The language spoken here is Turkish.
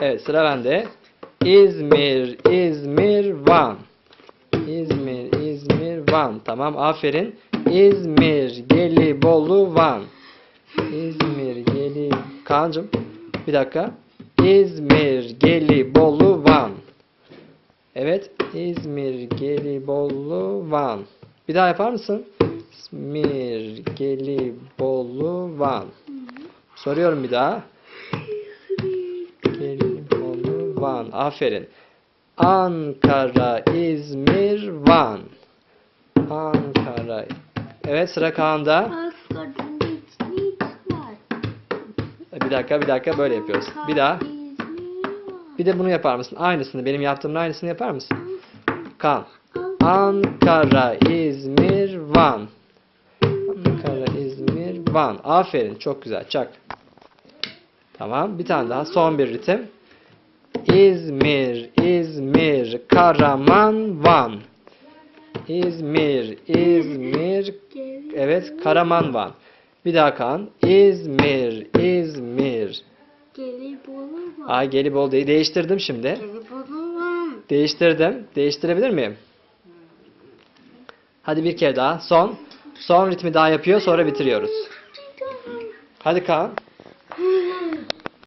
Evet sıra bende. İzmir, İzmir, Van. İzmir, İzmir, Van. Tamam aferin. İzmir, Gelibolu, Van. İzmir, Geli... Kaan'cığım bir dakika. İzmir, Gelibolu, Van. Evet. İzmir, Gelibolu, Van. Bir daha yapar mısın? İzmir, Gelibolu, Van. Soruyorum bir daha. Van. Aferin. Ankara, İzmir, Van. Ankara. Evet sıra Kaan'da. Bir dakika bir dakika böyle yapıyoruz. Bir daha. Bir de bunu yapar mısın? Aynısını benim yaptığımın aynısını yapar mısın? Kaan. Ankara, İzmir, Van. Ankara, İzmir, Van. Aferin. Çok güzel. Çak. Tamam. Bir tane daha. Son bir ritim. İzmir, İzmir, Karaman, Van. İzmir, İzmir, evet Karaman, Van. Bir daha Kaan. İzmir, İzmir. Gelibolu var. Ay Gelibolu değil. Değiştirdim şimdi. Gelibolu var. Değiştirdim. Değiştirebilir miyim? Hadi bir kere daha. Son. Son ritmi daha yapıyor sonra bitiriyoruz. Hadi Kaan.